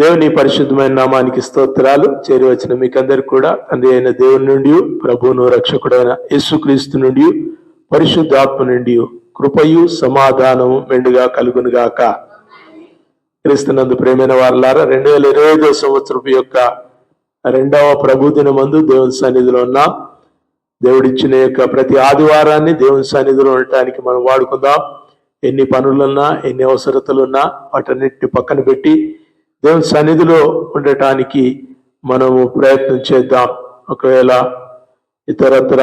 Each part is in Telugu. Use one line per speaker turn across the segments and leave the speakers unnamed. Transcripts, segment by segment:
దేవుని పరిశుద్ధమైన నామానికి స్తోత్రాలు. చేరి వచ్చిన మీకందరికి కూడా తండ్రి అయిన దేవుని నుండి ప్రభువును రక్షకుడైన యేసుక్రీస్తు నుండి పరిశుద్ధాత్మ నుండి కృపయు సమాధానము మెండుగా కలుగునుగాక క్రీస్తునందు ప్రేమైన వారలారా రెండు వేల ఇరవై ఐదో సంవత్సరపు యొక్క రెండవ ప్రభు దినమందు దేవుని సన్నిధిలో ఉన్న. దేవుడిచ్చిన యొక్క ప్రతి ఆదివారాన్ని దేవుని సన్నిధిలో ఉండటానికి మనం వాడుకుందాం. ఎన్ని పనులున్నా ఎన్ని అవసరతలున్నా వాటన్నిటిని పక్కన పెట్టి దేవుని సన్నిధిలో ఉండటానికి మనము ప్రయత్నం చేద్దాం. ఒకవేళ ఇతరత్ర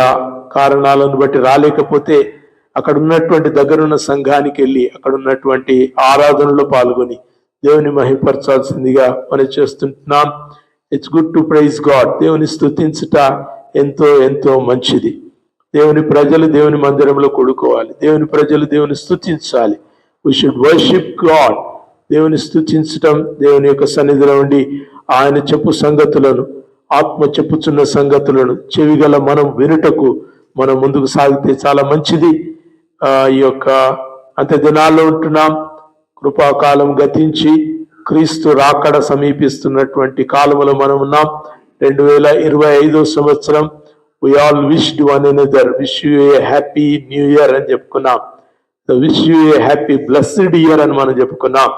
కారణాలను బట్టి రాలేకపోతే అక్కడ ఉన్నటువంటి దగ్గరున్న సంఘానికి వెళ్ళి అక్కడ ఉన్నటువంటి ఆరాధనలో పాల్గొని దేవుని మహిపరచాల్సిందిగా మనం చేస్తుంటున్నాం it's good to praise God దేవుని స్థుతించుట ఎంతో ఎంతో మంచిది. దేవుని ప్రజలు దేవుని మందిరంలో కొడుకోవాలి. దేవుని ప్రజలు దేవుని స్థుతించాలి వీ షుడ్ వర్షిప్ గాడ్ దేవుని స్థుతించటం దేవుని యొక్క సన్నిధిలో ఉండి ఆయన చెప్పు సంగతులను ఆత్మ చెప్పుచున్న సంగతులను చెవిగల మనం వినుటకు మనం ముందుకు సాగితే చాలా మంచిది. ఆ ఈ యొక్క అంత దినాల్లో ఉంటున్నాం. కృపాకాలం గతించి క్రీస్తు రాకడ సమీపిస్తున్నటువంటి కాలంలో మనం ఉన్నాం. రెండు వేల ఇరవై ఐదో సంవత్సరం we all wished one another wish you a happy new year అని చెప్పుకున్నాం. Wish you a happy blessed year అని మనం చెప్పుకున్నాం.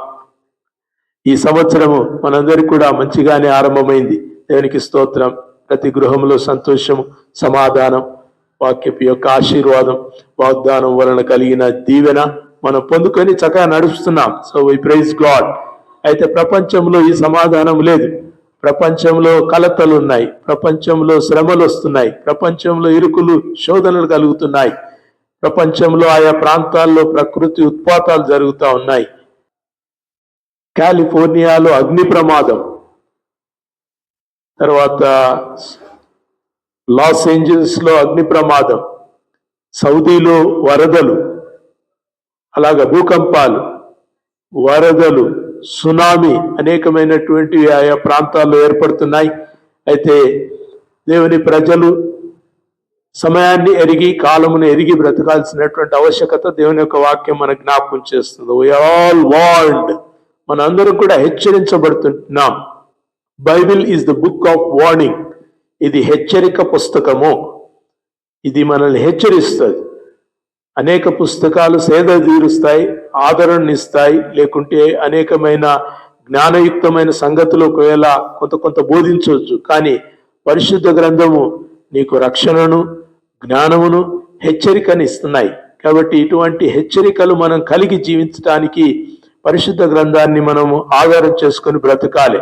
ఈ సంవత్సరము మనందరికీ కూడా మంచిగానే ఆరంభమైంది. దేవునికి స్తోత్రం. ప్రతి గృహంలో సంతోషము సమాధానం వాక్యపు యొక్క ఆశీర్వాదం వాగ్దానం వలన కలిగిన దీవెన మనం పొందుకొని చక్కగా నడుస్తున్నాం. సో వి ప్రైజ్ గాడ్ అయితే ప్రపంచంలో ఈ సమాధానం లేదు. ప్రపంచంలో కలతలు ఉన్నాయి. ప్రపంచంలో శ్రమలు వస్తున్నాయి. ప్రపంచంలో ఇరుకులు శోధనలు కలుగుతున్నాయి. ప్రపంచంలో ఆయా ప్రాంతాల్లో ప్రకృతి ఉత్పాతాలు జరుగుతూ ఉన్నాయి. కాలిఫోర్నియాలో అగ్ని ప్రమాదం. తర్వాత లాస్ ఏంజల్స్లో అగ్ని ప్రమాదం. సౌదీలో వరదలు. అలాగ భూకంపాలు. వరదలు సునామీ అనేకమైనటువంటి ఆయా ప్రాంతాల్లో ఏర్పడుతున్నాయి. అయితే దేవుని ప్రజలు సమయాన్ని ఎరిగి కాలమును ఎరిగి బ్రతకాల్సినటువంటి ఆవశ్యకత దేవుని యొక్క వాక్యం మన జ్ఞాపకం చేస్తుంది. వీఆర్ ఆల్ వాల్డ్ మనందరం కూడా హెచ్చరించబడుతున్నాం. Bible is the book of warning ఇది హెచ్చరిక పుస్తకము. ఇది మనల్ని హెచ్చరిస్తుంది. అనేక పుస్తకాలు సేద తీరుస్తాయి ఆదరణనిస్తాయి లేకుంటే అనేకమైన జ్ఞానయుక్తమైన సంగతులు ఒకవేళ కొంత కొంత బోధించవచ్చు. కానీ పరిశుద్ధ గ్రంథము నీకు రక్షణను జ్ఞానమును హెచ్చరికని ఇస్తున్నాయి కాబట్టి ఇటువంటి హెచ్చరికలు మనం కలిగి జీవించడానికి పరిశుద్ధ గ్రంథాన్ని మనము ఆధారం చేసుకొని బ్రతకాలి.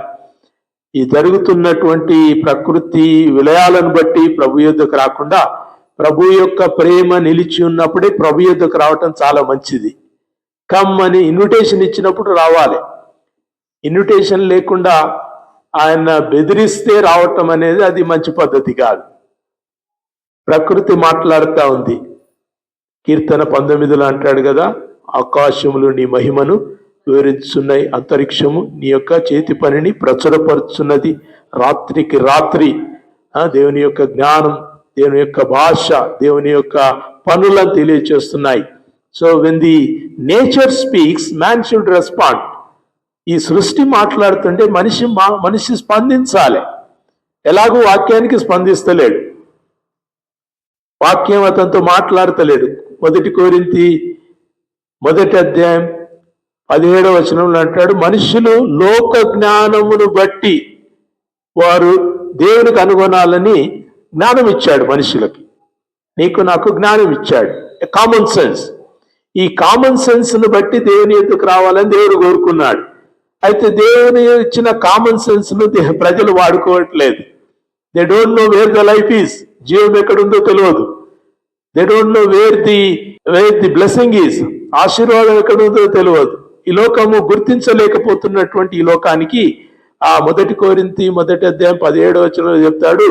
ఈ జరుగుతున్నటువంటి ప్రకృతి విలయాలను బట్టి ప్రభు యుద్ధకు రాకుండా ప్రభు యొక్క ప్రేమ నిలిచి ఉన్నప్పుడే ప్రభు యుద్ధకు రావటం చాలా మంచిది. కమ్ అని ఇన్విటేషన్ ఇచ్చినప్పుడు రావాలి. ఇన్విటేషన్ లేకుండా ఆయన బెదిరిస్తే రావటం అనేది అది మంచి పద్ధతి కాదు. ప్రకృతి మాట్లాడుతూ ఉంది. కీర్తన పంతొమ్మిదిలో అంటాడు కదా ఆకాశములు నీ మహిమను వివరించున్నాయి అంతరిక్షము నీ యొక్క చేతి పనిని ప్రచురపరుచున్నది. రాత్రికి రాత్రి దేవుని యొక్క జ్ఞానం దేవుని యొక్క భాష దేవుని యొక్క పనులను తెలియచేస్తున్నాయి. So when the nature speaks man should respond ఈ సృష్టి మాట్లాడుతుంటే మనిషి మా- మనిషి స్పందించాలి. ఎలాగో వాక్యానికి స్పందిస్తలేడు. వాక్యం అతనితో మాట్లాడతలేడు. మొదటి కోరింతి మొదటి అధ్యాయం పదిహేడవ వచనంలో అంటాడు మనుషులు లోక జ్ఞానమును బట్టి వారు దేవునికి అనుగుణాలని జ్ఞానం ఇచ్చాడు మనుషులకి. నీకు నాకు జ్ఞానం ఇచ్చాడు కామన్ సెన్స్ ఈ కామన్ సెన్స్ను బట్టి దేవుని ఎత్తుకు రావాలని దేవుడు కోరుకున్నాడు. అయితే దేవుని ఇచ్చిన కామన్ సెన్స్ను ప్రజలు వాడుకోవట్లేదు. They don't know where the life is జీవం ఎక్కడుందో తెలియదు. They don't know where the where the blessing is ఆశీర్వాదం ఎక్కడుందో తెలియదు. ఈ లోకము గుర్తించలేకపోతున్నటువంటి ఈ లోకానికి ఆ మొదటి కోరింతి మొదటి అధ్యాయం పదిహేడు వచనంలో చెప్తాడు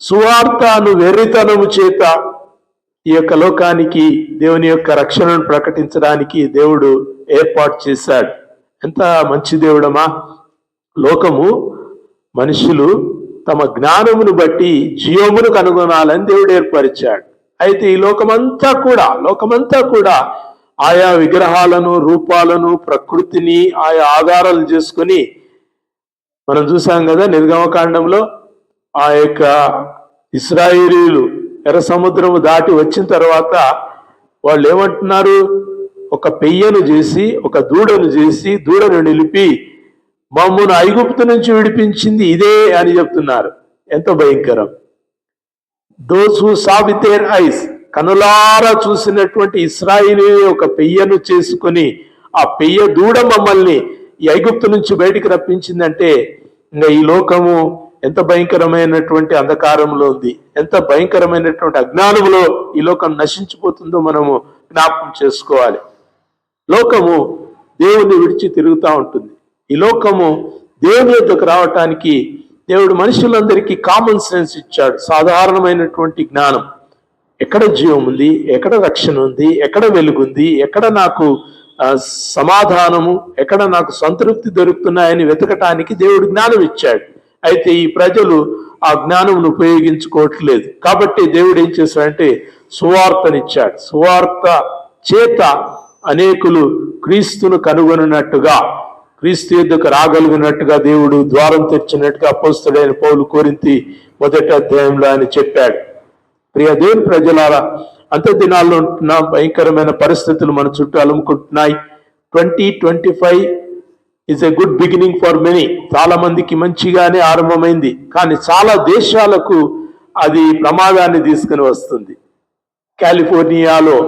సువార్తను వెర్రితనము చేత ఈ యొక్క లోకానికి దేవుని యొక్క రక్షణను ప్రకటించడానికి దేవుడు ఏర్పాటు చేశాడు. ఎంత మంచి దేవుడమా లోకము మనుషులు తమ జ్ఞానమును బట్టి జీవమును కనుగొనాలని దేవుడు ఏర్పరిచాడు. అయితే ఈ లోకమంతా కూడా లోకమంతా కూడా ఆయా విగ్రహాలను రూపాలను ప్రకృతిని ఆయా ఆధారాలు చేసుకొని మనం చూసాం కదా నిర్గమకాండంలో ఆ యొక్క ఇస్రాయేలీలు ఎర్ర సముద్రము దాటి వచ్చిన తర్వాత వాళ్ళు ఏమంటున్నారు? ఒక పెయ్యను చేసి ఒక దూడను చేసి దూడను నిలిపి మమ్మను ఐగుప్తు నుంచి విడిపించింది ఇదే అని చెప్తున్నారు. ఎంత భయంకరం. Those who saw with eyes కనులారా చూసినటువంటి ఇస్రాయిలీ ఒక పెయ్యను చేసుకొని ఆ పెయ్య దూడ మమ్మల్ని ఐగుప్తు నుంచి బయటికి రప్పించిందంటే ఇంకా ఈ లోకము ఎంత భయంకరమైనటువంటి అంధకారంలో ఉంది ఎంత భయంకరమైనటువంటి అజ్ఞానంలో ఈ లోకం నశించిపోతుందో మనము జ్ఞాపకం చేసుకోవాలి. లోకము దేవుని విడిచి తిరుగుతూ ఉంటుంది. ఈ లోకము దేవుని యొక్కకు రావటానికి దేవుడు మనుషులందరికీ కామన్ సెన్స్ ఇచ్చాడు సాధారణమైనటువంటి జ్ఞానం. ఎక్కడ జీవం ఉంది ఎక్కడ రక్షణ ఉంది ఎక్కడ వెలుగుంది ఎక్కడ నాకు సమాధానము ఎక్కడ నాకు సంతృప్తి దొరుకుతున్నాయని వెతకటానికి దేవుడు జ్ఞానం ఇచ్చాడు. అయితే ఈ ప్రజలు ఆ జ్ఞానమును ఉపయోగించుకోవట్లేదు. కాబట్టి దేవుడు ఏం చేశాడంటే సువార్తనిచ్చాడు. సువార్త చేత అనేకులు క్రీస్తును కనుగొనున్నట్టుగా క్రీస్తు యుద్ధకు రాగలిగినట్టుగా దేవుడు ద్వారం తెచ్చినట్టుగా అపోస్తుడైన పౌలు కోరింతి మొదటి అధ్యాయంలో ఆయన చెప్పాడు. ప్రియ దేవుని ప్రజలారా అంత దినాల్లో నా భయంకరమైన పరిస్థితులు మన చుట్టూ అలుముకుంటున్నాయి. Twenty twenty five is a good beginning for many చాలా మందికి మంచిగానే ఆరంభమైంది కానీ చాలా దేశాలకు అది ప్రమాదాన్ని తీసుకుని వస్తుంది. కాలిఫోర్నియాలో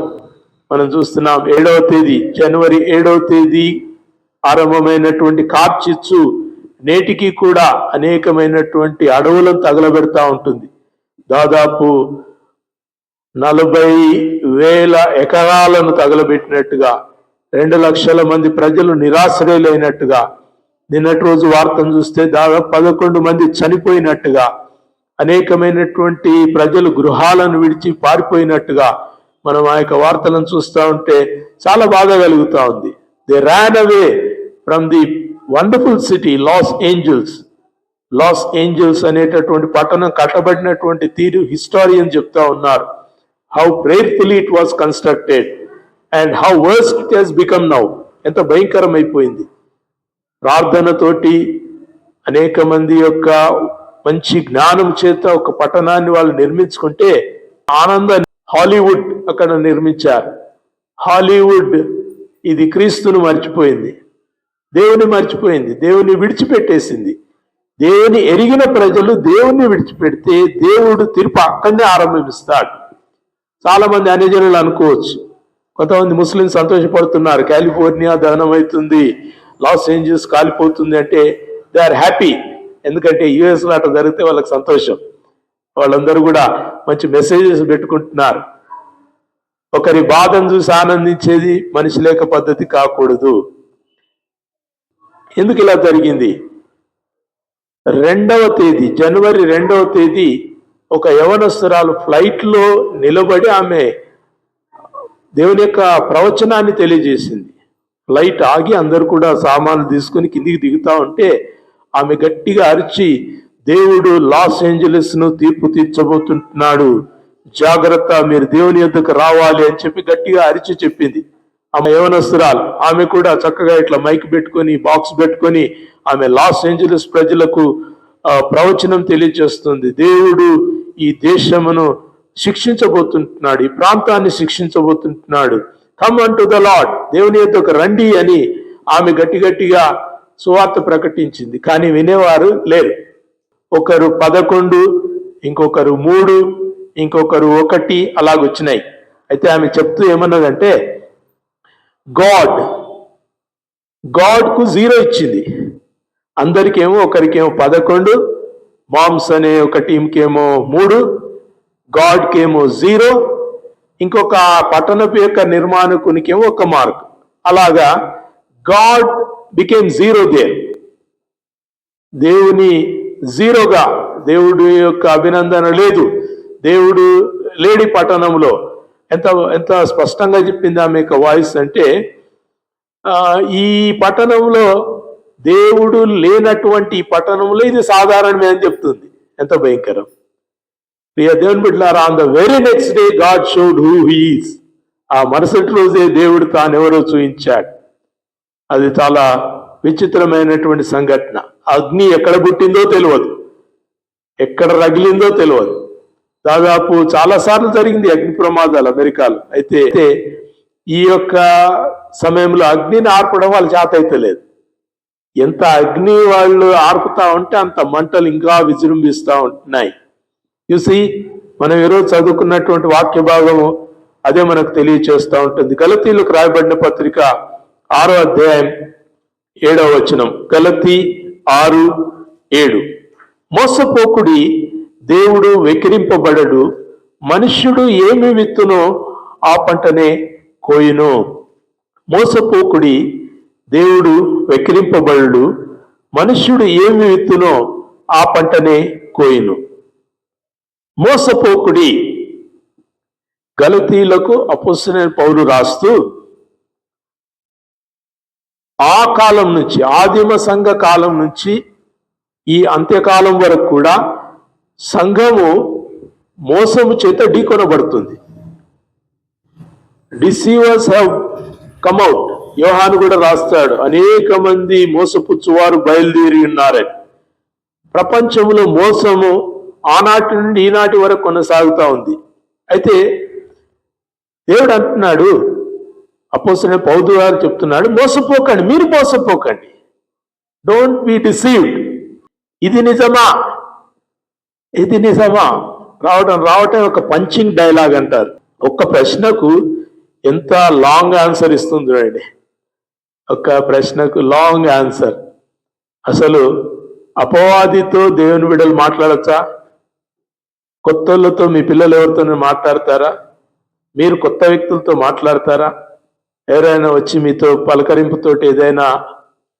మనం చూస్తున్నాం ఏడవ తేదీ జనవరి ఏడవ తేదీ ఆరంభమైనటువంటి కార్చిచ్చు నేటికి కూడా అనేకమైనటువంటి అడవులను తగలబెడతా ఉంటుంది. దాదాపు నలభై వేల ఎకరాలను తగలబెట్టినట్టుగా రెండు లక్షల మంది ప్రజలు నిరాశ్రయులైనట్టుగా నిన్నటి రోజు వార్తను చూస్తే దాదాపు పదకొండు మంది చనిపోయినట్టుగా అనేకమైనటువంటి ప్రజలు గృహాలను విడిచి పారిపోయినట్టుగా మనం ఆ యొక్క వార్తలను చూస్తూ ఉంటే చాలా బాధ కలుగుతూ ఉంది. They ran away from the wonderful city Los Angeles Los Angeles అనేటటువంటి పట్టణం కట్టబడినటువంటి తీరు హిస్టారియన్ చెప్తా ఉన్నారు. How prayerfully it was constructed and how worse it has become now ఎంత భయంకరం అయిపోయింది ప్రార్థనతోటి అనేక మంది యొక్క మంచి జ్ఞానం చేత ఒక పట్టణాన్ని వాళ్ళు నిర్మించుకుంటే ఆనంద హాలీవుడ్ అక్కడ నిర్మించారు. హాలీవుడ్ ఇది క్రీస్తును మర్చిపోయింది. దేవుని మర్చిపోయింది. దేవుని విడిచిపెట్టేసింది. దేవుని ఎరిగిన ప్రజలు దేవుణ్ణి విడిచిపెడితే దేవుడు తీర్పు అక్కడనే ఆరంభిస్తాడు. చాలా మంది అన్యజనులు అనుకోవచ్చు. కొంతమంది ముస్లిం సంతోషపడుతున్నారు. కాలిఫోర్నియా దహనం అవుతుంది లాస్ ఏంజల్స్ కాలిపోతుంది అంటే దే ఆర్ హ్యాపీ. ఎందుకంటే యుఎస్లో అట్లా జరిగితే వాళ్ళకి సంతోషం. వాళ్ళందరూ కూడా మంచి మెసేజెస్ పెట్టుకుంటున్నారు. ఒకరి బాధను చూసి ఆనందించేది మనిషి లేక పద్ధతి కాకూడదు. ఎందుకు ఇలా జరిగింది? రెండవ తేదీ జనవరి రెండవ తేదీ ఒక యవనస్తురాలు ఫ్లైట్లో నిలబడి ఆమె దేవుని యొక్క ప్రవచనాన్ని తెలియజేసింది. ఫ్లైట్ ఆగి అందరు కూడా సామాన్లు తీసుకుని కిందికి దిగుతా ఉంటే ఆమె గట్టిగా అరిచి దేవుడు లాస్ ఏంజలస్ను తీర్పు తీర్చబోతుంటున్నాడు జాగ్రత్త మీరు దేవుని యొద్దకు రావాలి అని చెప్పి గట్టిగా అరిచి చెప్పింది. ఆమె యవనస్తురాలు ఆమె కూడా చక్కగా ఇట్లా మైక్ పెట్టుకొని బాక్స్ పెట్టుకొని ఆమె లాస్ ఏంజలస్ ప్రజలకు ప్రవచనం తెలియజేస్తుంది. దేవుడు ఈ దేశమును శిక్షించబోతుంటున్నాడు ఈ ప్రాంతాన్ని శిక్షించబోతుంటున్నాడు. Come an to the lord దేవుని యొక్క రండి అని ఆమె గట్టి గట్టిగా సువార్త ప్రకటించింది. కానీ వినేవారు లేరు. ఒకరు పదకొండు ఇంకొకరు మూడు ఇంకొకరు ఒకటి అలాగొచ్చినాయి అయితే ఆమె చెప్తూ ఏమన్నదంటే గాడ్ గాడ్కు జీరో ఇచ్చింది. అందరికేమో ఒకరికేమో పదకొండు మామ్స్ అనే ఒక టీంకేమో మూడు గాడ్కేమో జీరో ఇంకొక పట్టణపు యొక్క నిర్మాణకునికేమో ఒక మార్క్. అలాగా గాడ్ బికేమ్ జీరో దేర్ దేవుని జీరోగా దేవుడి యొక్క అభినందన లేదు. దేవుడు లేడి పట్టణంలో. ఎంత ఎంత స్పష్టంగా చెప్పింది ఆమె యొక్క వాయిస్ అంటే ఈ పట్టణంలో దేవుడు లేనటువంటి పట్టణంలో ఇది సాధారణమే అని చెప్తుంది. ఎంత భయంకరం. ప్రియ దేవుని బిడ్డలారా on the very next day God showed who he's ఆ మరుసటి రోజే దేవుడు తానెవరో చూపించాడు. అది చాలా విచిత్రమైనటువంటి సంఘటన. అగ్ని ఎక్కడ పుట్టిందో తెలియదు. ఎక్కడ రగిలిందో తెలియదు. దాదాపు చాలా సార్లు జరిగింది అగ్ని ప్రమాదాలు అమెరికాలో. అయితే అయితే ఈ యొక్క సమయంలో అగ్నిని ఆర్పడం వాళ్ళ చేత అయితే లేదు. ఎంత అగ్ని వాళ్ళు ఆర్పుతా ఉంటే అంత మంటలు ఇంకా విజృంభిస్తూ ఉంటున్నాయి. చూసి మనం ఈరోజు చదువుకున్నటువంటి వాక్య భాగము అదే మనకు తెలియచేస్తూ ఉంటుంది. గలతీలకు రాయబడిన పత్రిక ఆరో అధ్యాయం ఏడవ వచనం. గలతి ఆరు ఏడు. మోసపోకుడి దేవుడు వెకిరింపబడడు మనుష్యుడు ఏమి విత్తునో ఆ పంటనే కోయును. మోసపోకుడి దేవుడు వెక్కిరింపబడు మనుష్యుడు ఏమి విత్తునో ఆ పంటనే కోయిను. మోసపోకుడి గలతీలకు అపోసిన పౌరు రాస్తూ ఆ కాలం నుంచి ఆదిమ సంఘ కాలం నుంచి ఈ అంత్యకాలం వరకు కూడా సంఘము మోసము చేత ఢీకొనబడుతుంది. డిసీవర్స్ హ్యావ్ కమ్అట్ యోహాను కూడా రాస్తాడు. అనేక మంది మోసపుచ్చువారు బయలుదేరి ఉన్నారని ప్రపంచంలో మోసము ఆనాటి నుండి ఈనాటి వరకు కొనసాగుతా ఉంది. అయితే దేవుడు అంటున్నాడు అపోసిన పౌదు గారు చెప్తున్నాడు మోసపోకండి మీరు మోసపోకండి. డోంట్ బి డిసీవ్డ్ ఇది నిజమా? ఇది నిజమా? రావడం రావటం ఒక పంచింగ్ డైలాగ్ అంటారు. ఒక్క ప్రశ్నకు ఎంత లాంగ్ ఆన్సర్ ఇస్తుంది చూడండి. ఒక ప్రశ్నకు లాంగ్ ఆన్సర్ అసలు అపవాదితో దేవుని బిడ్డలు మాట్లాడచ్చా? కొత్తలతో మీ పిల్లలు ఎవరితో మాట్లాడతారా? మీరు కొత్త వ్యక్తులతో మాట్లాడతారా? ఎవరైనా వచ్చి మీతో పలకరింపుతోటి ఏదైనా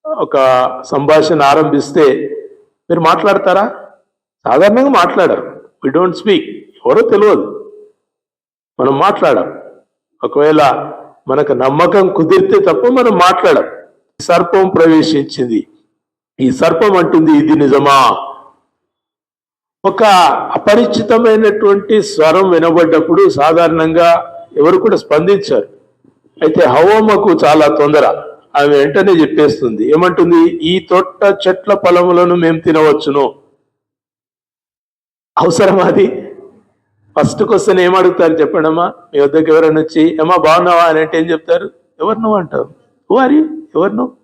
ఒక సంభాషణ ఆరంభిస్తే మీరు మాట్లాడతారా? సాధారణంగా మాట్లాడరు. వి డోంట్ స్పీక్ ఎవరో తెలియదు. మనం మాట్లాడం ఒకవేళ మనకు నమ్మకం కుదిరితే తప్ప మనం మాట్లాడం సర్పం ప్రవేశించింది. ఈ సర్పం అంటుంది ఇది నిజమా? ఒక అపరిచితమైనటువంటి స్వరం వినబడ్డప్పుడు సాధారణంగా ఎవరు కూడా స్పందించారు. అయితే హవోమకు చాలా తొందర. ఆమె వెంటనే చెప్పేస్తుంది ఏమంటుంది? ఈ తొట్ట చెట్ల పొలములను మేము తినవచ్చును. అవసరం అది? ఫస్ట్ క్వశ్చన్ ఏమడుగుతారు చెప్పండమ్మా? మీ వద్దకు ఎవరైనా వచ్చి ఏమా బాగున్నావా? అని అంటే ఏం చెప్తారు? ఎవరు నువ్వు? అంటావు వారి ఎవరు నువ్వు?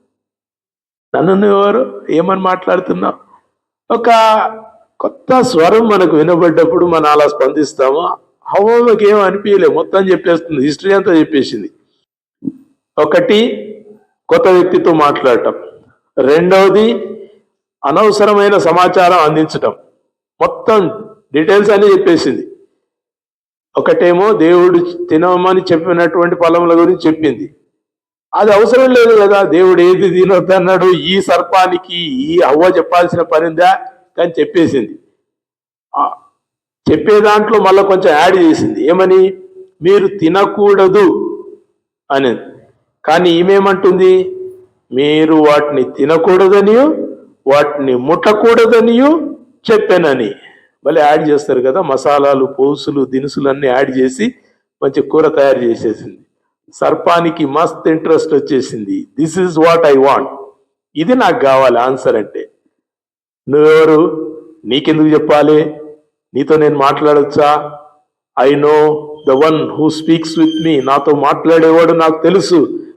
నన్ను నువ్వు ఎవరు? ఏమని మాట్లాడుతున్నావు? ఒక కొత్త స్వరం మనకు వినబడ్డప్పుడు మనం అలా స్పందిస్తాము. హవమ్మకి ఏం అనిపించలేదు మొత్తం చెప్పేస్తుంది. హిస్టరీ అంతా చెప్పేసింది. ఒకటి కొత్త వ్యక్తితో మాట్లాడటం. రెండవది అనవసరమైన సమాచారం అందించటం. మొత్తం డీటెయిల్స్ అని చెప్పేసింది. ఒకటేమో దేవుడు తినమని చెప్పినటువంటి ఫలముల గురించి చెప్పింది. అది అవసరం లేదు కదా దేవుడు ఏది తినొద్దన్నాడు ఈ సర్పానికి ఈ అవ్వ చెప్పాల్సిన పనిందా కానీ చెప్పేసింది. చెప్పే దాంట్లో మళ్ళీ కొంచెం యాడ్ చేసింది. ఏమని? మీరు తినకూడదు అనేది. కానీ ఈమెమంటుంది? మీరు వాటిని తినకూడదనియు వాటిని ముట్టకూడదనియు చెప్పానని. మళ్ళీ యాడ్ చేస్తారు కదా మసాలాలు పోసులు దినుసులు అన్నీ యాడ్ చేసి మంచి కూర తయారు చేసేసింది. సర్పానికి మస్త్ ఇంట్రెస్ట్ వచ్చేసింది. This is what I want ఇది నాకు కావాలి ఆన్సర్ అంటే. నువ్వెవరు నీకెందుకు చెప్పాలి? నీతో నేను మాట్లాడొచ్చా? I know the one who speaks with me నాతో మాట్లాడేవాడు నాకు తెలుసు.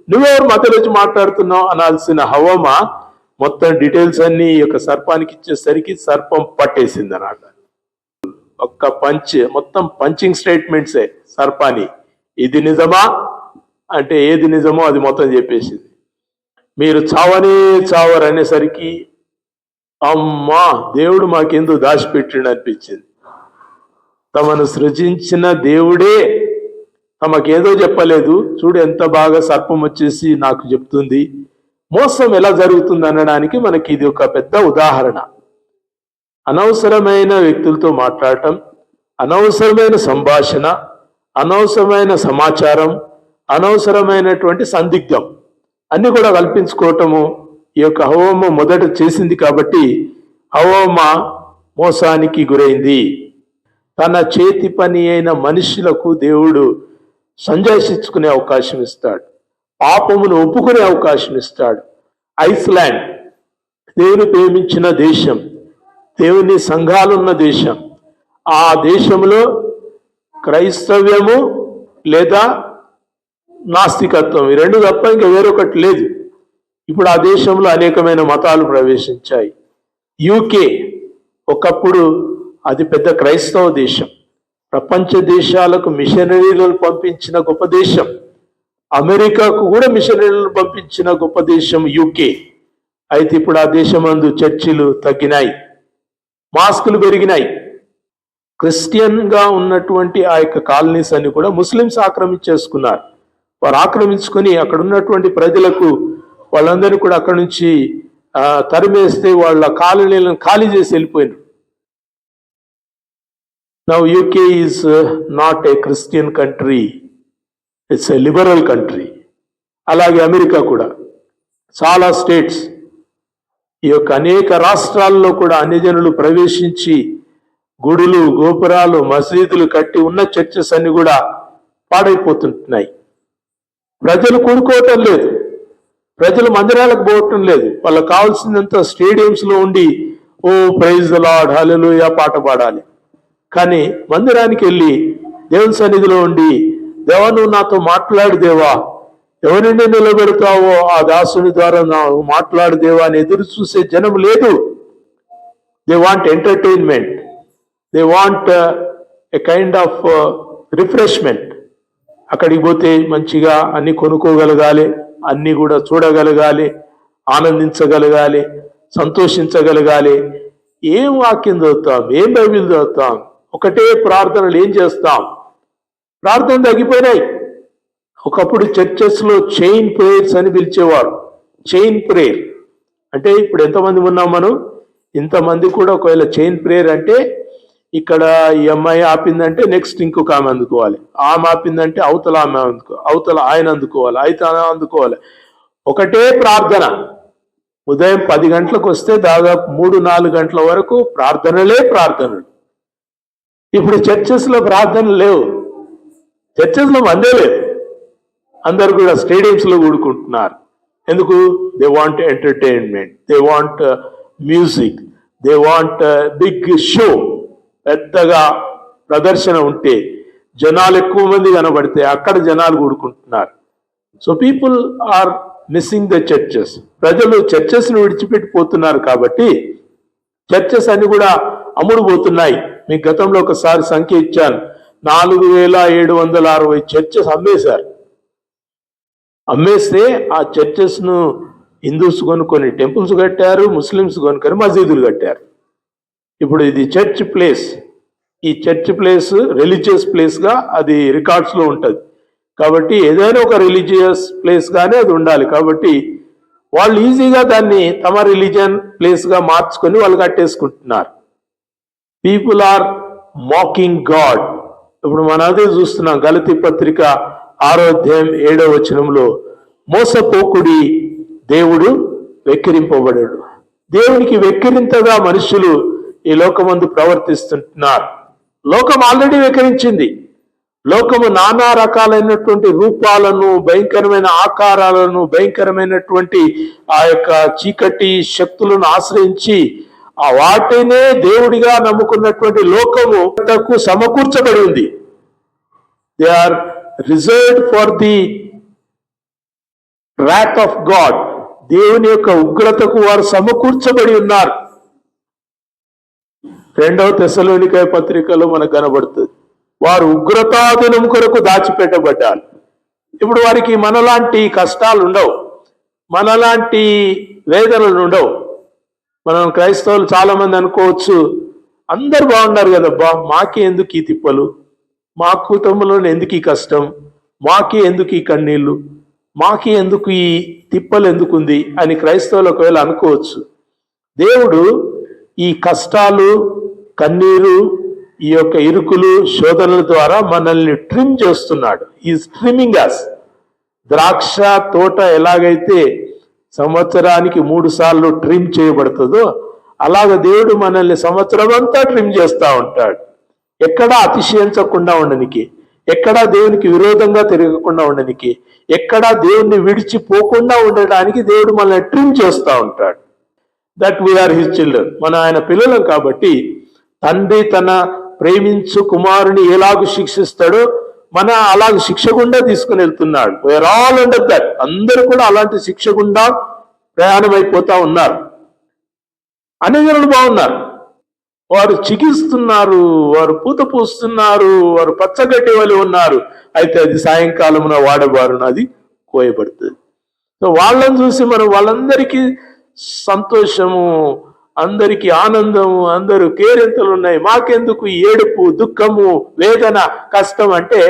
నువ్వెవరు మధ్యలో వచ్చి మాట్లాడుతున్నావు అనాల్సిన హవమా? మొత్తం డీటెయిల్స్ అన్ని ఈ యొక్క సర్పానికి ఇచ్చేసరికి సర్పం పట్టేసింది అన్నమాట. ఒక్క పంచ్ మొత్తం పంచింగ్ స్టేట్మెంట్సే సర్పాని. ఇది నిజమా? అంటే ఏది నిజమో అది మొత్తం చెప్పేసింది. మీరు చావనే చావరు అనేసరికి అమ్మా దేవుడు మాకెందుకు దాచిపెట్టిండు అనిపించింది. తమను సృజించిన దేవుడే తమకేదో చెప్పలేదు. చూడు ఎంత బాగా సర్పం వచ్చేసి నాకు చెప్తుంది. మోసం ఎలా జరుగుతుంది అనడానికి మనకి ఇది ఒక పెద్ద ఉదాహరణ. అనవసరమైన వ్యక్తులతో మాట్లాడటం అనవసరమైన సంభాషణ అనవసరమైన సమాచారం అనవసరమైనటువంటి సందిగ్ధం అన్ని కూడా కల్పించుకోవటము ఈ యొక్క హవోమ మొదట చేసింది కాబట్టి హవోమ మోసానికి గురైంది. తన చేతి పని అయిన మనుషులకు దేవుడు సంజాషించుకునే అవకాశం ఇస్తాడు. పాపమును ఒప్పుకునే అవకాశం ఇస్తాడు. ఐస్లాండ్ దేవుని ప్రేమించిన దేశం దేవుని సంఘాలున్న దేశం. ఆ దేశంలో క్రైస్తవ్యము లేదా నాస్తికత్వం ఈ రెండు తప్ప ఇంకా వేరొకటి లేదు. ఇప్పుడు ఆ దేశంలో అనేకమైన మతాలు ప్రవేశించాయి. యూకే ఒకప్పుడు అది పెద్ద క్రైస్తవ దేశం. ప్రపంచ దేశాలకు మిషనరీలను పంపించిన గొప్ప దేశం. అమెరికాకు కూడా మిషనరీలను పంపించిన గొప్ప దేశం యూకే. అయితే ఇప్పుడు ఆ దేశమందు చర్చిలు తగ్గినాయి. మాస్కులు పెరిగినాయి. క్రిస్టియన్గా ఉన్నటువంటి ఆ యొక్క కాలనీస్ అన్ని కూడా ముస్లిమ్స్ ఆక్రమించేసుకున్నారు. వారు ఆక్రమించుకొని అక్కడ ఉన్నటువంటి ప్రజలకు వాళ్ళందరూ కూడా అక్కడ నుంచి తరిమేస్తే వాళ్ళ కాలనీలను ఖాళీ చేసి వెళ్ళిపోయినారు. Now UK is not a Christian country it's a liberal country అలాగే అమెరికా కూడా. చాలా స్టేట్స్ ఈ యొక్క అనేక రాష్ట్రాల్లో కూడా అన్యజనులు ప్రవేశించి గుడులు గోపురాలు మసీదులు కట్టి ఉన్న చర్చెస్ అన్ని కూడా పాడైపోతుంటున్నాయి. ప్రజలు కూడుకోవటం లేదు. ప్రజలు మందిరాలకు పోవటం లేదు. వాళ్ళకి కావాల్సినంత స్టేడియంస్లో ఉండి ఓ ప్రైజ్ లాడ్ హల్లెలూయా పాట పాడాలి. కానీ మందిరానికి వెళ్ళి దేవుని సన్నిధిలో ఉండి దేవా నువ్వు నాతో మాట్లాడు దేవా. ఎవరిని నిలబెడతావో ఆ దాసుని ద్వారా నా మాట్లాడు దేవా అని ఎదురు చూసే జనం లేదు. They want entertainment they want a kind of refreshment అక్కడికి పోతే మంచిగా అన్ని కొనుక్కోగలగాలి అన్ని కూడా చూడగలగాలి ఆనందించగలగాలి సంతోషించగలగాలి. ఏం వాక్యం చదువుతాం? ఏం బైబిల్ చదువుతాం? ఒకటే ప్రార్థనలు ఏం చేస్తాం? ప్రార్థన తగ్గిపోయినాయి. ఒకప్పుడు చర్చెస్లో చైన్ ప్రేయర్స్ అని పిలిచేవారు. చైన్ ప్రేయర్ అంటే ఇప్పుడు ఎంతమంది ఉన్నాం మనం? ఇంతమంది కూడా ఒకవేళ చైన్ ప్రేయర్ అంటే ఇక్కడ ఈ అమ్మాయి ఆపిందంటే నెక్స్ట్ ఇంకొక ఆమె అందుకోవాలి. ఆమె ఆపిందంటే అవతల ఆమె అందుకో అవతల ఆయన అందుకోవాలి అయితే ఆమె అందుకోవాలి. ఒకటే ప్రార్థన. ఉదయం పది గంటలకు వస్తే దాదాపు మూడు నాలుగు గంటల వరకు ప్రార్థనలే ప్రార్థనలు. ఇప్పుడు చర్చెస్లో ప్రార్థనలు లేవు. చర్చెస్లో మందే లేవు అందరు కూడా స్టేడియంస్లో ఎందుకు? They want entertainment they want music they want big show పెద్దగా ప్రదర్శన ఉంటే జనాలు ఎక్కువ మంది కనబడితే అక్కడ జనాలు కూడుకుంటున్నారు so people are missing the churches ప్రజలు చర్చెస్ను విడిచిపెట్టిపోతున్నారు కాబట్టి చర్చెస్ అన్ని కూడా అమ్ముడుపోతున్నాయి. మీ మీకు గతంలో ఒకసారి సంఖ్య ఇచ్చాను. నాలుగు వేల ఏడు వందల అరవై చర్చెస్ అమ్మేశారు. అమ్మేస్తే ఆ చర్చెస్ను హిందూస్ కొనుక్కొని టెంపుల్స్ కట్టారు ముస్లిమ్స్ కొనుక్కొని మసీదులు కట్టారు. ఇప్పుడు ఇది చర్చ్ ప్లేస్. ఈ చర్చ్ ప్లేస్ రిలీజియస్ ప్లేస్గా అది రికార్డ్స్లో ఉంటుంది. కాబట్టి ఏదైనా ఒక రిలీజియస్ ప్లేస్గానే అది ఉండాలి. కాబట్టి వాళ్ళు ఈజీగా దాన్ని తమ రిలీజియన్ ప్లేస్గా మార్చుకొని వాళ్ళు కట్టేసుకుంటున్నారు. పీపుల్ ఆర్ మాకింగ్ గాడ్ ఇప్పుడు మనం అదే చూస్తున్నాం గలతి పత్రిక ఆరో ఏడో వచనంలో మోసపోకుడి దేవుడు వెక్కిరింపబడాడు. దేవునికి వెక్కిరింతగా మనుషులు ఈ లోకమందు ప్రవర్తిస్తుంటున్నారు. లోకం ఆల్రెడీ వెక్కిరించింది. లోకము నానా రకాలైనటువంటి రూపాలను భయంకరమైన ఆకారాలను భయంకరమైనటువంటి ఆ యొక్క చీకటి శక్తులను ఆశ్రయించి ఆ వాటినే దేవుడిగా నమ్ముకున్నటువంటి లోకము తక్కువ సమకూర్చబడి ఉంది. They are reserved for the wrath of God దేవుని యొక్క ఉగ్రతకు వారు సమకూర్చబడి ఉన్నారు. రెండవ తెసలోనికాయ పత్రికలో మనకు కనబడుతుంది. వారు ఉగ్రతాదినం కొరకు దాచిపెట్టబడ్డారు. ఇప్పుడు వారికి మనలాంటి కష్టాలు ఉండవు. మనలాంటి వేదనలు ఉండవు. మనం క్రైస్తవులు చాలామంది అనుకోవచ్చు. అందరు బాగున్నారు కదబ్బా మాకే ఎందుకు ఈ తిప్పలు? మా కుటుంబంలో ఎందుకు ఈ కష్టం? మాకే ఎందుకు ఈ కన్నీళ్ళు? మాకే ఎందుకు ఈ తిప్పలు ఎందుకుంది? అని క్రైస్తవులు ఒకవేళ అనుకోవచ్చు. దేవుడు ఈ కష్టాలు కన్నీరు ఈ యొక్క ఇరుకులు శోధనల ద్వారా మనల్ని ట్రిమ్ చేస్తున్నాడు. ఈ స్ట్రిమింగ్ అస్ ద్రాక్ష తోట ఎలాగైతే సంవత్సరానికి మూడు సార్లు ట్రిమ్ చేయబడుతుందో అలాగ దేవుడు మనల్ని సంవత్సరం అంతా ట్రిమ్ చేస్తూ ఉంటాడు. ఎక్కడా అతిశయించకుండా ఉండనికి ఎక్కడా దేవునికి విరోధంగా తిరగకుండా ఉండనికి ఎక్కడా దేవుణ్ణి విడిచిపోకుండా ఉండడానికి దేవుడు మనల్ని ట్రిమ్ చేస్తూ ఉంటాడు. దట్ వీఆర్ హిస్ చిల్డ్రన్ మన ఆయన పిల్లలం కాబట్టి తండ్రి తన ప్రేమించు కుమారుని ఎలాగ శిక్షిస్తాడో మన అలాగ శిక్ష గుండా తీసుకుని వెళ్తున్నాడు. వీఆర్ ఆల్ అండర్ దట్ అందరూ కూడా అలాంటి శిక్ష గుండా ప్రయాణం అయిపోతా ఉన్నారు. అనేజనులు బాగున్నారు. వారు చికిస్తున్నారు వారు పూత పూస్తున్నారు వారు పచ్చగడ్డి వలి ఉన్నారు. అయితే అది సాయంకాలమున వాడబారున అది కోయబడుతుంది. సో వాళ్ళని చూసి మనం వాళ్ళందరికీ సంతోషము అందరికీ ఆనందము అందరూ కేరింతలు ఉన్నాయి. మాకెందుకు ఏడుపు దుఃఖము వేదన కష్టం అంటే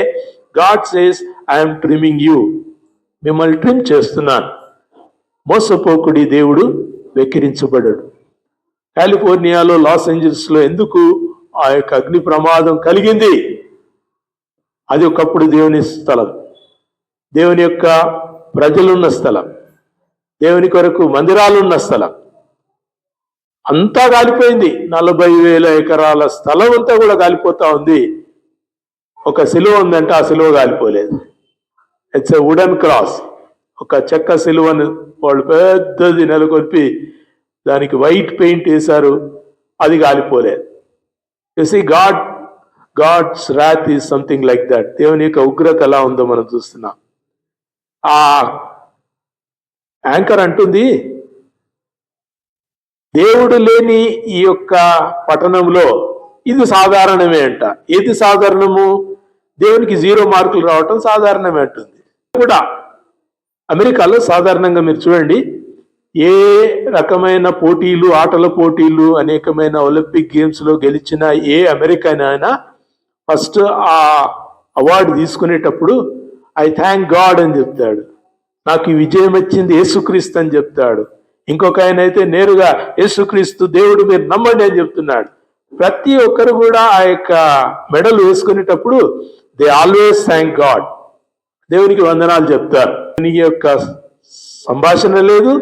God says I'm trimming you మిమ్మల్ని ట్రిమ్ చేస్తున్నాను. మోసపోకుడి దేవుడు వెక్కిరించబడడు. కాలిఫోర్నియాలో లాస్ ఏంజల్స్లో ఎందుకు ఆ యొక్క అగ్ని ప్రమాదం కలిగింది? అది ఒకప్పుడు దేవుని స్థలం. దేవుని యొక్క ప్రజలున్న స్థలం. దేవుని కొరకు మందిరాలున్న స్థలం. అంతా కాలిపోయింది. నలభై వేల ఎకరాల స్థలం అంతా కూడా కాలిపోతా ఉంది. ఒక సిలువ ఉందంటే ఆ సిలువ కాలిపోలేదు. ఇట్స్ ఎ వుడెన్ క్రాస్ ఒక చెక్క సిలువను వాళ్ళు పెద్దది నెలకొల్పి దానికి వైట్ పెయింట్ వేశారు అది కాలిపోలేదు see God God's wrath is something like that దేవుని యొక్క ఉగ్రత ఎలా ఉందో మనం చూస్తున్నాం. ఆ యాంకర్ అంటుంది దేవుడు లేని ఈ యొక్క పట్టణంలో ఇది సాధారణమే అంట. ఏది సాధారణము? దేవునికి జీరో మార్కులు రావటం సాధారణమే అంటుంది. కూడా అమెరికాలో సాధారణంగా మీరు చూడండి ఏ రకమైన పోటీలు ఆటల పోటీలు అనేకమైన ఒలింపిక్ గేమ్స్లో గెలిచిన ఏ అమెరికానైనా ఫస్ట్ ఆ అవార్డు తీసుకునేటప్పుడు ఐ థ్యాంక్ గాడ్ అని చెప్తాడు. నాకు ఈ విజయం వచ్చింది యేసుక్రీస్తు అని చెప్తాడు. ఇంకొక ఆయన అయితే నేరుగా యేసుక్రీస్తు దేవుడు మీరు నమ్మండి అని చెప్తున్నాడు. ప్రతి ఒక్కరు కూడా ఆ యొక్క మెడల్ వేసుకునేటప్పుడు దే ఆల్వేస్ థ్యాంక్ గాడ్ దేవునికి వందనాలు చెప్తారు. నీ యొక్క సంభాషణ లేదు.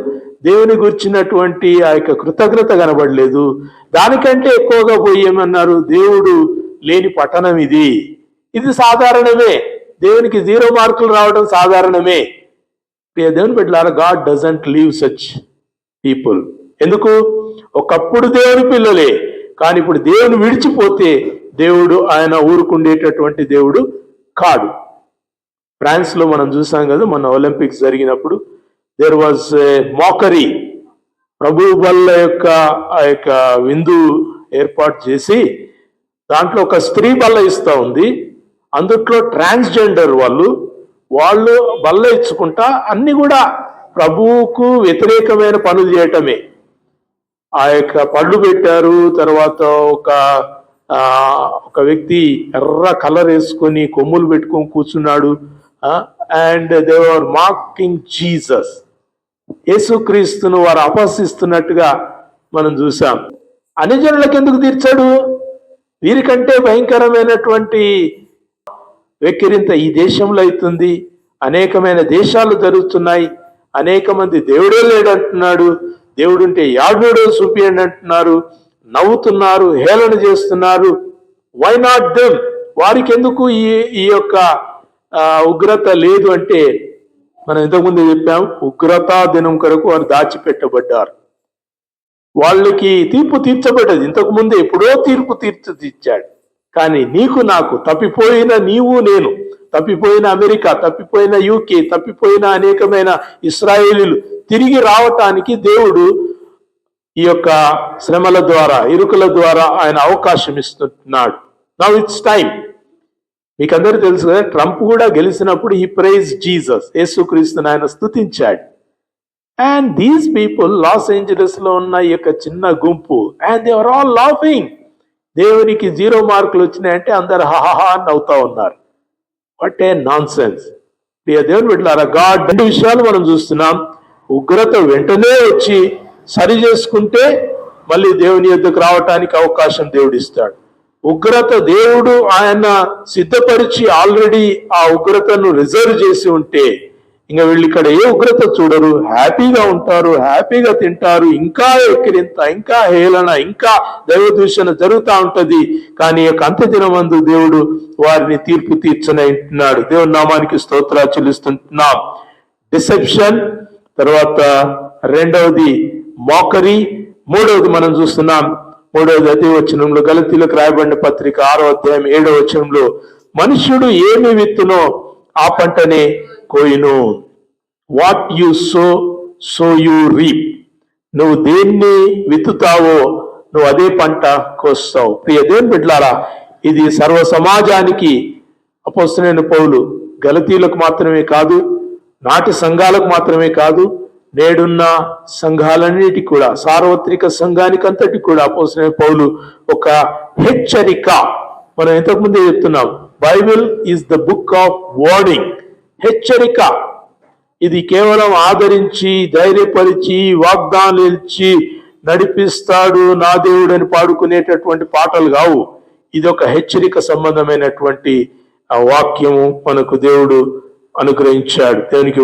దేవుని గుర్చినటువంటి ఆ యొక్క కృతజ్ఞత కనబడలేదు. దానికంటే ఎక్కువగా పోయేమన్నారు దేవుడు లేని పట్టణం ఇది. ఇది సాధారణమే. దేవునికి జీరో మార్కులు రావడం సాధారణమే. దేవుని పెట్టారా God doesn't leave such people. ఎందుకు? ఒకప్పుడు దేవుని పిల్లలే. కానీ ఇప్పుడు దేవుని విడిచిపోతే దేవుడు ఆయన ఊరుకుండేటటువంటి దేవుడు కాడు. ఫ్రాన్స్లో మనం చూసాం కదా మన ఒలింపిక్స్ జరిగినప్పుడు దేర్ వాజ్ మోకరీ ప్రభు బల్ల యొక్క ఆ యొక్క విందు ఏర్పాటు చేసి దాంట్లో ఒక స్త్రీ బల్ల ఇస్తూ ఉంది. అందుట్లో ట్రాన్స్జెండర్ వాళ్ళు వాళ్ళు బల్ల ఇచ్చుకుంటా అన్ని కూడా ప్రభువుకు వ్యతిరేకమైన పనులు చేయటమే. ఆ యొక్క పళ్ళు పెట్టారు తర్వాత ఒక ఒక వ్యక్తి ఎర్ర కలర్ వేసుకొని కొమ్ములు పెట్టుకొని కూర్చున్నాడు. And they're mocking Jesus. యేసుక్రీస్తును వారు అపహసిస్తున్నట్టుగా మనం చూసాం అనిజనులకు ఎందుకు తీర్చాడు? వీరికంటే భయంకరమైనటువంటి వెక్కిరింత ఈ దేశంలో అవుతుంది. అనేకమైన దేశాలు జరుగుతున్నాయి. అనేక మంది దేవుడే లేడంటున్నాడు. దేవుడుంటే యాడుడో చూపియండి అంటున్నారు. నవ్వుతున్నారు హేళన చేస్తున్నారు. వై నాట్ దెమ్ వారికి ఎందుకు ఈ ఈ యొక్క ఉగ్రత లేదు అంటే మనం ఇంతకుముందు చెప్పాం ఉగ్రతా దినం కొరకు వారు దాచిపెట్టబడ్డారు. వాళ్ళకి తీర్పు తీర్చబడ్డది. ఇంతకు ముందు ఎప్పుడో తీర్పు తీర్చు తీర్చాడు కానీ నీకు నాకు తప్పిపోయిన నీవు నేను తప్పిపోయిన అమెరికా తప్పిపోయిన యూకే తప్పిపోయిన అనేకమైన ఇస్రాయేలీలు తిరిగి రావటానికి దేవుడు ఈ యొక్క శ్రమల ద్వారా ఇరుకుల ద్వారా ఆయన అవకాశం ఇస్తున్నాడు. నవ్ ఇట్స్ టైం మీకు తెలుసు కదా ట్రంప్ కూడా గెలిచినప్పుడు ఈ ప్రైజ్ జీసస్ యేసుక్రీస్తుని ఆయన స్తుతించాడు. అండ్ దీస్ పీపుల్ లాస్ ఏంజలస్లో ఉన్న ఈ యొక్క చిన్న గుంపు and they are all laughing దేవునికి జీరో మార్కులు వచ్చినాయంటే అందరు హాహా అని అవుతా ఉన్నారు. వాట్ ఏ నాన్ సెన్స్ ప్రియ దేవుని బిడ్డలారా గాడ్ రెండు విషయాలు మనం చూస్తున్నాం. ఉగ్రత వెంటనే వచ్చి సరి చేసుకుంటే మళ్ళీ దేవుని యొద్దకు రావటానికి అవకాశం దేవుడిస్తాడు. ఉగ్రత దేవుడు ఆయన సిద్ధపరిచి ఆల్రెడీ ఆ ఉగ్రతను రిజర్వ్ చేసి ఉంటే ఇంకా వీళ్ళు ఇక్కడ ఏ ఉగ్రత చూడరు. హ్యాపీగా ఉంటారు హ్యాపీగా తింటారు ఇంకా ఎక్కిరింత ఇంకా హేళన ఇంకా దైవ దూషణ జరుగుతూ ఉంటుంది. కానీ యొక్క అంత దినమందు దేవుడు వారిని తీర్పు తీర్చనంటున్నాడు దేవుని నామానికి స్తోత్రాలు చెల్లిస్తుంటున్నాం. డిసెప్షన్ తర్వాత రెండవది మోకరీ మూడవది మనం చూస్తున్నాం. మూడవది అదే వచనంలో గలతీలకు రాయబడిన పత్రిక ఆరో అధ్యాయం ఏడో వచనంలో మనుష్యుడు ఏమి విత్తునో ఆ పంటనే కోయును. What you sow so you reap నువ్వు దేన్ని విత్తుతావో నువ్వు అదే పంట కోస్తావు. ప్రియ దేవుని బిడ్లారా ఇది సర్వ సమాజానికి అపోస్తులైన పౌలు గలతీలకు మాత్రమే కాదు నాటి సంఘాలకు మాత్రమే కాదు నేడున్న సంఘాలన్నిటి కూడా సార్వత్రిక సంఘానికి అంతటి కూడా పోసిన పౌలు ఒక హెచ్చరిక. మనం ఇంతకుముందే చెప్తున్నాం Bible is the book of warning. హెచ్చరిక. ఇది కేవలం ఆదరించి ధైర్యపరిచి వాగ్దానాలు ఇచ్చి నడిపిస్తాడు నా దేవుడని పాడుకునేటటువంటి పాటలు కావు. ఇది ఒక హెచ్చరిక సంబంధమైనటువంటి వాక్యము మనకు దేవుడు అనుగ్రహించాడు. దేవునికి